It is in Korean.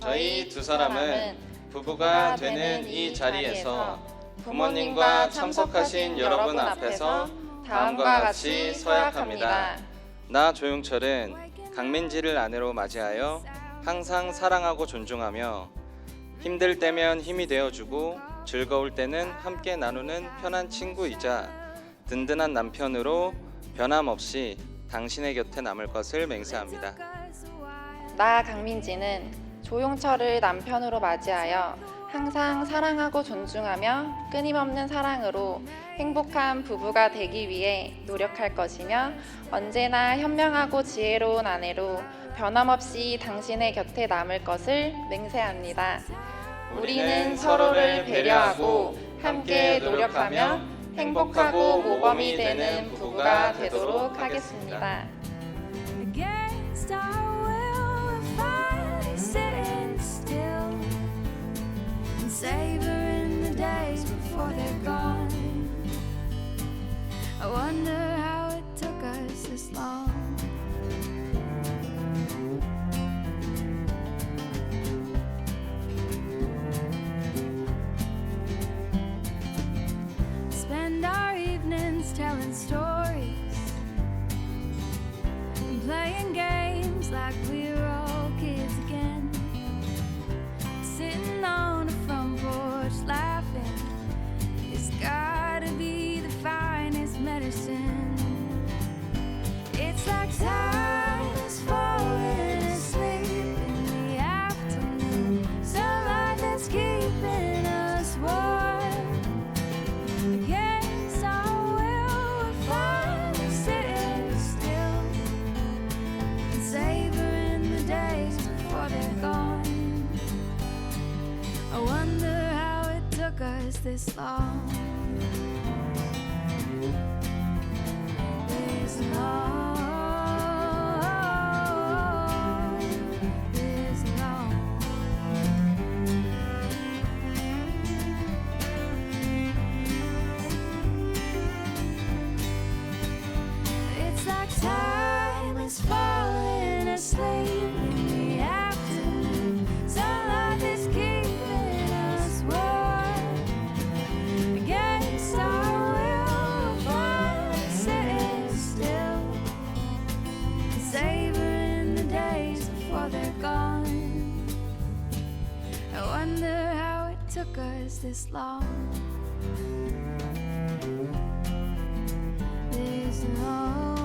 저희 두 사람은 부부가 되는 이 자리에서 부모님과 참석하신 여러분 앞에서 다음과 같이 서약합니다. 나 조용철은 강민지를 아내로 맞이하여 항상 사랑하고 존중하며 힘들 때면 힘이 되어주고 즐거울 때는 함께 나누는 편한 친구이자 든든한 남편으로 변함없이 당신의 곁에 남을 것을 맹세합니다. 나 강민지는 조용철을 남편으로 맞이하여 항상 사랑하고 존중하며 끊임없는 사랑으로 행복한 부부가 되기 위해 노력할 것이며 언제나 현명하고 지혜로운 아내로 변함없이 당신의 곁에 남을 것을 맹세합니다. 우리는 서로를 배려하고 함께 노력하며 행복하고 모범이 되는 부부가 되도록 하겠습니다. Telling stories and playing games like we were this long. is this long. There's no